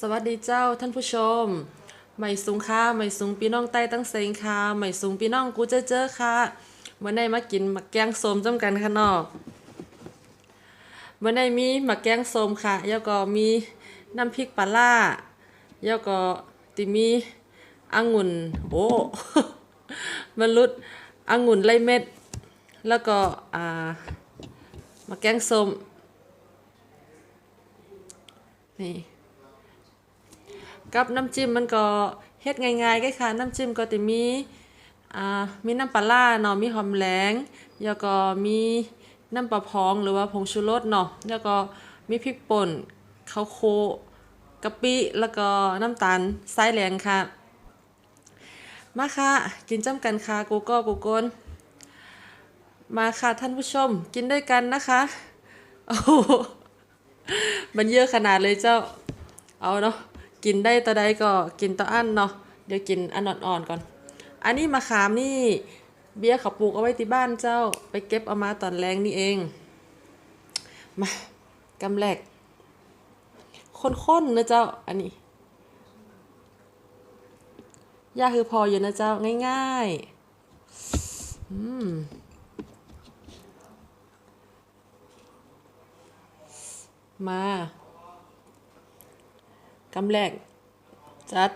สวัสดีเจ้าท่านผู้ชมใหม่สูงค่ะใหม่สูงพี่น้องใต้ตั้งเซงค่ะใหม่สูงพี่น้องกูเจอเจอค่ะเมื่อในมากินหมักแกงส้มจ้ำกันค่ะนอกเมื่อในมีหมักแกงส้มค่ะแล้วก็มีน้ำพริกปลาล่าแล้วก็ติมีองุ่นโอ้มันรุดองุ่นไรเม็ด แล้วก็อ่าหมักแกงส้มนี่ กับน้ำจิ้มมันก็เฮ็ดง่ายๆก็ค่ะ น้ำจิ้มก็จะมีอ่ามีน้ำปลาร้าเนาะมีหอมแหลงแล้วก็มีน้ำปลาพองหรือว่าผงชูรสเนาะแล้วก็มีพริกป่นข้าวโคกะปิแล้วก็น้ำตาลทรายแหลงค่ะ มาค่ะ กินจ้ำกันค่ะกูก็กูกนมาค่ะท่านผู้ชมกินด้วยกันนะคะโอ้โหมันเยอะขนาดเลยเจ้า เอาเนาะ กินได้ตะใดก็กินตะอันเนาะเดี๋ยวกินอันอ่อนๆก่อน อันนี้มะขามนี่เบี้ยเขาปลูกเอาไว้ที่บ้านเจ้าไปเก็บเอามาตอนแรงนี่เอง มากำแรกข้นๆนะเจ้าอันนี้ยาคือพออยู่นะเจ้าง่ายๆ อืมมา กำแรก จัด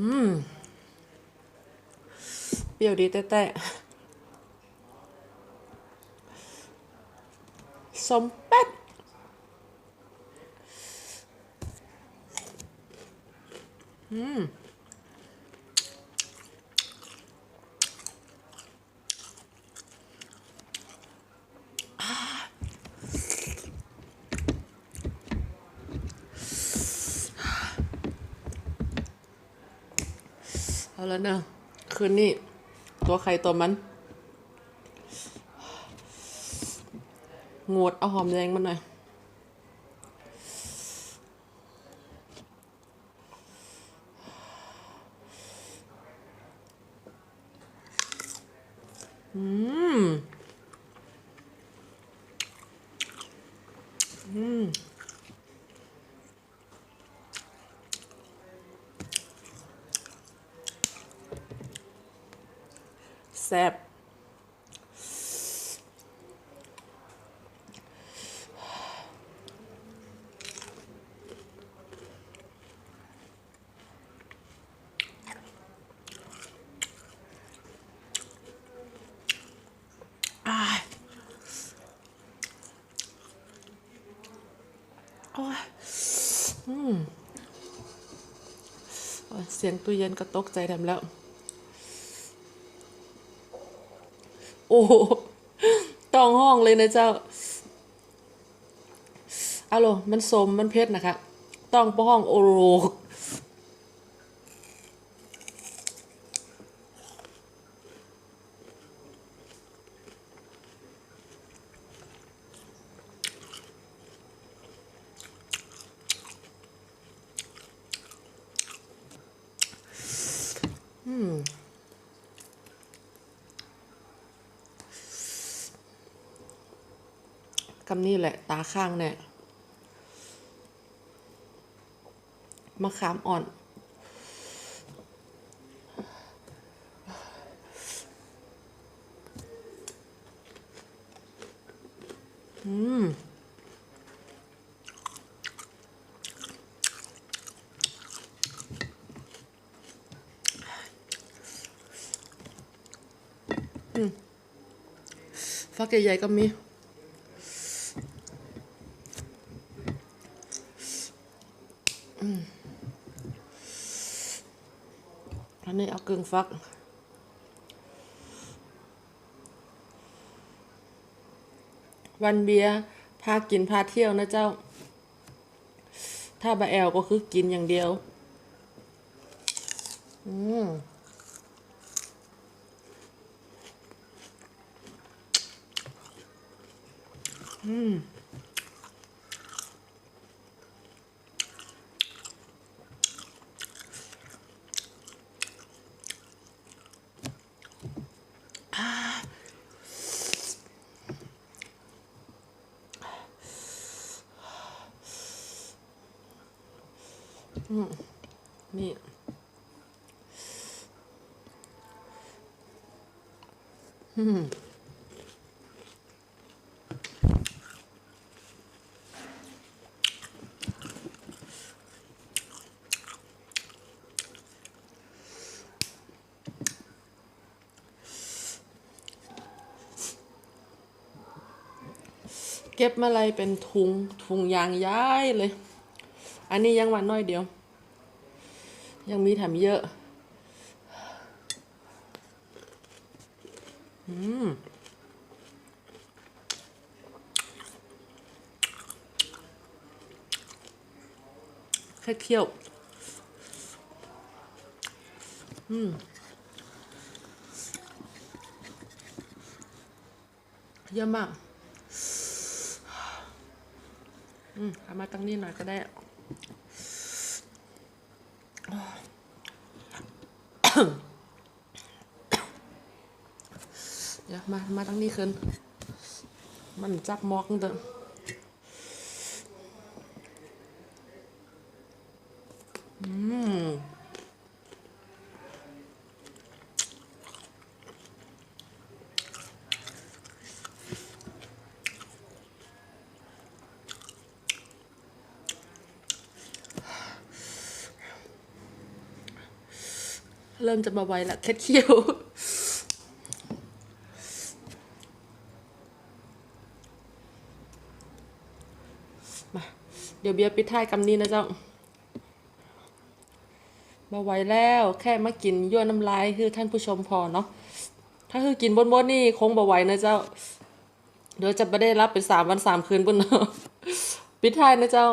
อืม เปรี้ยวดีแต่แต่สมแป๊ดอืม เอาแล้วนะคืนนี้ตัวใครตัวมันงวดเอาหอมแดงมาหน่อยอืมอืม แซ่บอ้ายโอ้ยอืมโอ้ยเสียงตู้เย็นก็ตกใจทำแล้ว โอ้ต้องห้องเลยนะเจ้าอะโลมันสมมันเพชรนะคะ ต้องป้ห้องโอโรอืม กับนี่แหละ ตาข้างเนี่ยมะขามอ่อน อืมฟักใหญ่ๆก็มี อันนี้เอากึ่งฟัก วันเบียร์พากินพาเที่ยวนะเจ้า ถ้าบาแอลก็คือกินอย่างเดียว อืมอืม นี่เก็บมาอะไรเป็นถุงถุงยางย้ายเลย อันนี้ยังวันน้อยเดียว ยังมีแถมเยอะ อืมแค่เคี่ยว อืม เยอะมาก อืมเอามาตั้งนี้หน่อยก็ได้ เดี๋ยว มา มาตั้งนี้ขึ้น มันจับมอกเด้ออืมเริ่มจะมาไวละแค่เคี้ยว มา เดี๋ยวเบียร์ปิดท้ายคำนี้นะเจ้ามาไหวแล้วแค่มากินยั่วน้ำลายคือท่านผู้ชมพอเนาะถ้าคือกินบนบนๆนี่คงบ่ไหวนะเจ้า เดี๋ยวจะไม่ได้รับเป็นสามวันสามคืนบุญเนาะปิดท้ายนะเจ้า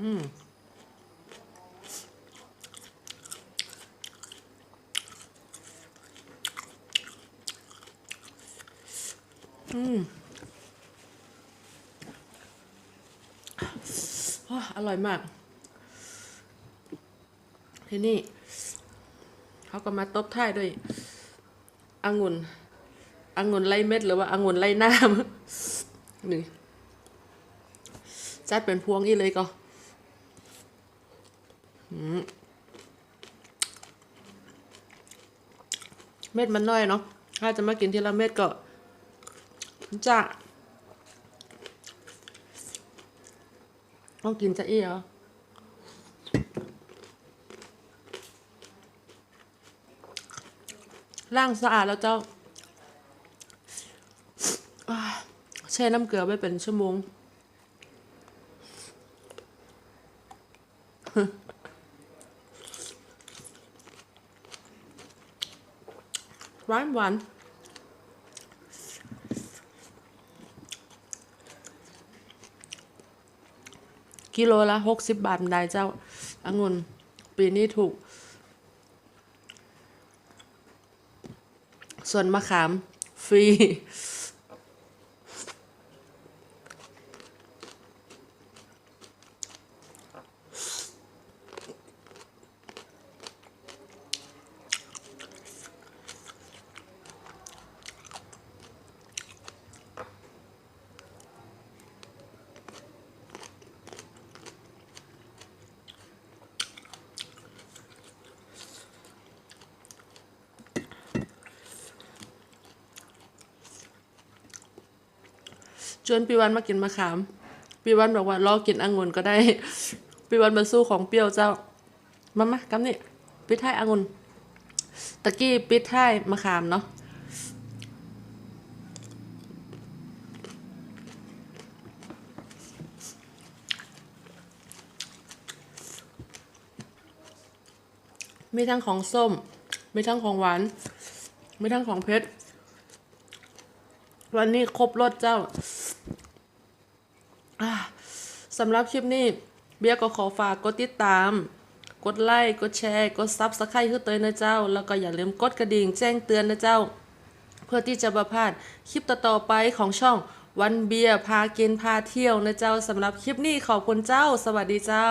ว้าอ อร่อยมาก ทีนี้เขาก็มาตบท้ายด้วยองุ่นองุ่นไล่เม็ดหรือว่าองุ่นไล่น้ำนี่จัดเป็นพวงอีเลยก็เม็ดมันน้อยเนาะถ้าจะมากินทีละเม็ดก็จะ ต้องกินจะอี้เหรอล้างสะอาดแล้วเจ้าแช่น้ำเกลือไว้เป็นชั่วโมงหวานหวาน กิโลละหกสิบบาทได้เจ้าองุ่นปีนี้ถูก ส่วนมะขามฟรี ชวนปีวันมากินมะขาม ปีวันบอกว่ารอกินองุ่นก็ได้ ปีวันมาสู้ของเปรี้ยวเจ้า มามากำนี่ปิดท้ายองุ่นตะกี้ปิดท้ายมะขามเนาะมีทั้งของส้ม มีทั้งของหวาน มีทั้งของเพชร วันนี้ครบรสเจ้า สำหรับคลิปนี้ เบียก็ขอฝากกดติดตาม กดไลค์กดแชร์กดซับสไครต์ขึ้นเตยนะเจ้า แล้วก็อย่าลืมกดกระดิ่งแจ้งเตือนนะเจ้า เพื่อที่จะประพลาดคลิปต่อๆไปของช่องวันเบียพากินพาเที่ยวนะเจ้าสำหรับคลิปนี้ขอบคุณเจ้า สวัสดีเจ้า